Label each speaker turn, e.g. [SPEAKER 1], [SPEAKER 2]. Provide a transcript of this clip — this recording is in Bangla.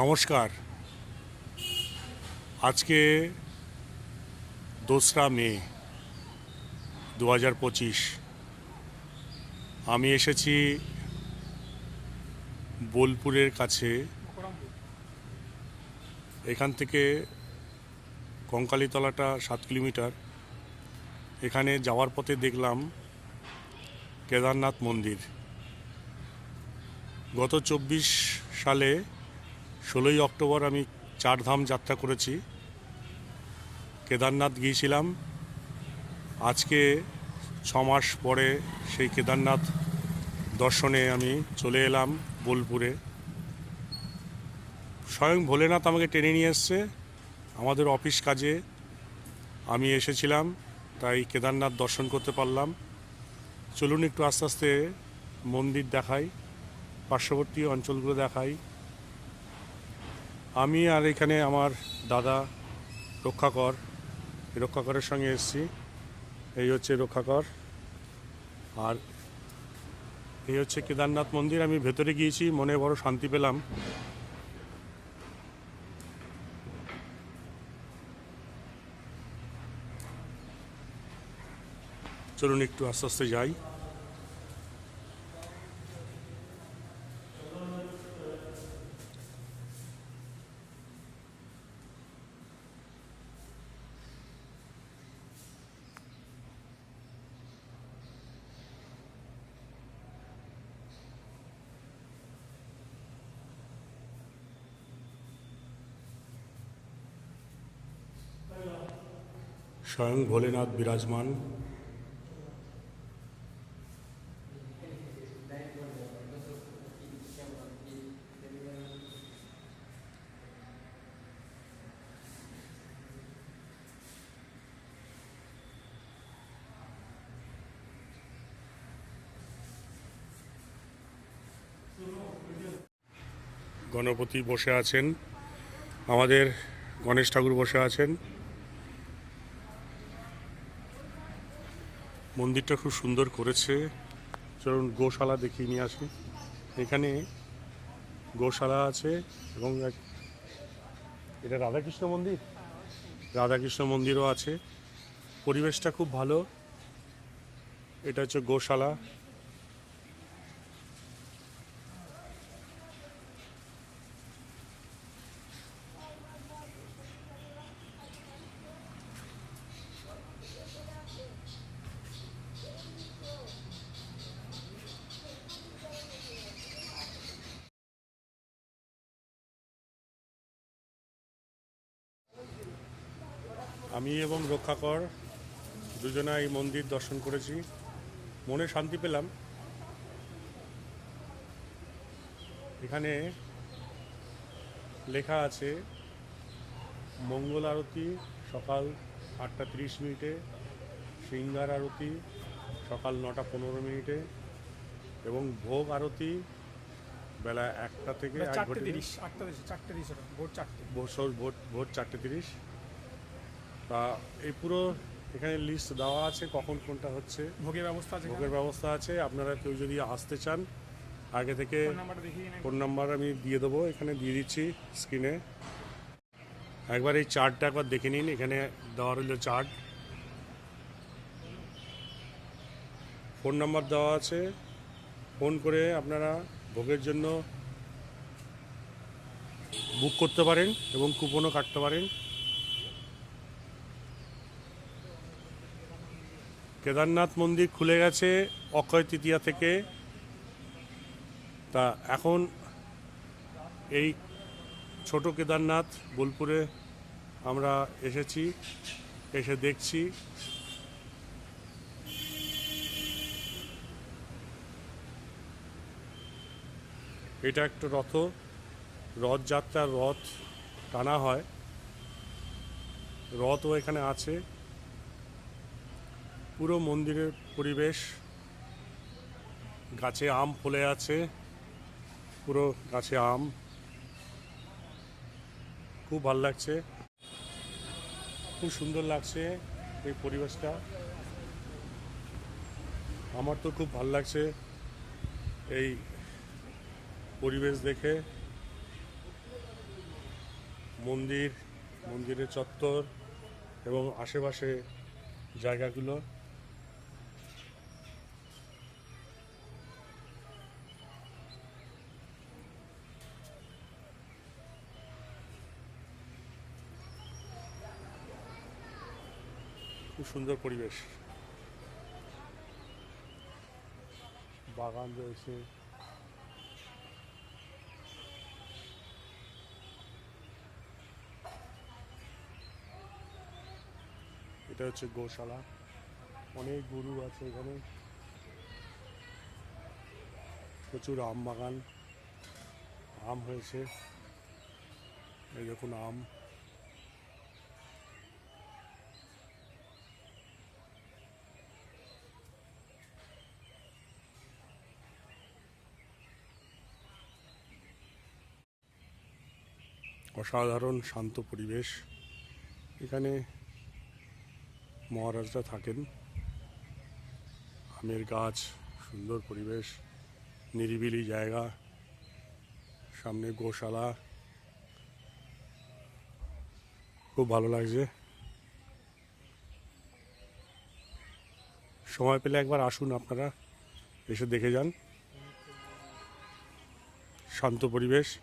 [SPEAKER 1] নমস্কার। আজকে দোসরা মে দু হাজার পঁচিশ। আমি এসেছি বোলপুরের কাছে। এখান থেকে কঙ্কালীতলাটা সাত কিলোমিটার। এখানে যাওয়ার পথে দেখলাম কেদারনাথ মন্দির। গত চব্বিশ সালে ষোলোই অক্টোবর আমি চারধাম যাত্রা করেছি। কেদারনাথ গিয়েছিলাম। আজকে ছ মাস পরে সেই কেদারনাথ দর্শনে আমি চলে এলাম বোলপুরে। স্বয়ং ভোলেনাথ আমাকে টেনে নিয়ে এসছে। আমাদের অফিস কাজে আমি এসেছিলাম, তাই কেদারনাথ দর্শন করতে পারলাম। চলুন একটু আস্তে আস্তে মন্দির দেখাই, পার্শ্ববর্তী অঞ্চলগুলো দেখাই। আমি আর এখানে আমার দাদা রক্ষাকর, রক্ষাকরের সঙ্গে এসেছি। এই হচ্ছে রক্ষাকর। আর এই হচ্ছে কেদারনাথ মন্দির। আমি ভেতরে গিয়েছি, মনে বড় শান্তি পেলাম। চলুন একটু আস্তে আস্তে যাই। স্বয়ং ভোলেনাথ বিরাজমান। গণপতি বসে আছেন। আমাদের গণেশ ঠাকুর বসে আছেন। মন্দিরটা খুব সুন্দর করেছে। চলুন গোশালা দেখিয়ে নিয়ে আসি। এখানে গোশালা আছে এবং এটা রাধাকৃষ্ণ মন্দির? রাধাকৃষ্ণ মন্দিরও আছে। পরিবেশটা খুব ভালো। এটা হচ্ছে গোশালা। আমি এবং রক্ষাকর দুজনা এই মন্দির দর্শন করেছি। মনে শান্তি পেলাম। এখানে লেখা আছে মঙ্গল আরতি সকাল আটটা তিরিশ মিনিটে সিঙ্গার আরতি সকাল নটা পনেরো মিনিটে এবং ভোগ আরতি বেলা একটা থেকে
[SPEAKER 2] চারটে। তিরিশ আটটা তিরিশ চারটে তিরিশ ভোর
[SPEAKER 1] ভোট চারটে তিরিশ। তা এই পুরো এখানে লিস্ট দেওয়া আছে কখন কোনটা হচ্ছে।
[SPEAKER 2] ভোগের ব্যবস্থা আছে
[SPEAKER 1] ভোগের ব্যবস্থা আছে। আপনারা কেউ যদি আসতে চান আগে থেকে ফোন নাম্বার আমি দিয়ে দেবো। এখানে দিয়ে দিচ্ছি স্ক্রিনে একবার এই চার্টটা একবার দেখে নিন। এখানে দেওয়া রইল চার্ট ফোন নাম্বার দেওয়া আছে। ফোন করে আপনারা ভোগের জন্য বুক করতে পারেন এবং কুপনও কাটতে পারেন। কেদারনাথ মন্দির খুলে গেছে অক্ষয় তৃতীয়া থেকে। তা এখন এই ছোট কেদারনাথ বোলপুরে আমরা এসেছি, এসে দেখছি। এটা একটা রথ রথযাত্রার রথ টানা হয়। রথও এখানে আছে। পুরো মন্দিরের পরিবেশ, গাছে আম ফলে আছে, পুরো গাছে আম। খুব ভালো লাগছে। খুব সুন্দর লাগছে এই পরিবেশটা। আমার তো খুব ভালো লাগছে এই পরিবেশ দেখে। মন্দির, মন্দিরের চত্বর এবং আশেপাশে জায়গাগুলো। খুব সুন্দর পরিবেশ। বাগান রয়েছে। এটা হচ্ছে গোশালা। অনেক গরু আছে এখানে। প্রচুর আম বাগান। আম হয়েছে। এই দেখুন আম। অসাধারণ শান্ত পরিবেশ। এখানে মহারাজরা থাকেন। আমের গাছ, সুন্দর পরিবেশ, নিরিবিলি জায়গা, সামনে গোশালা। খুব ভালো লাগছে। সময় পেলে একবার আসুন আপনারা, এসে দেখে যান। শান্ত পরিবেশ।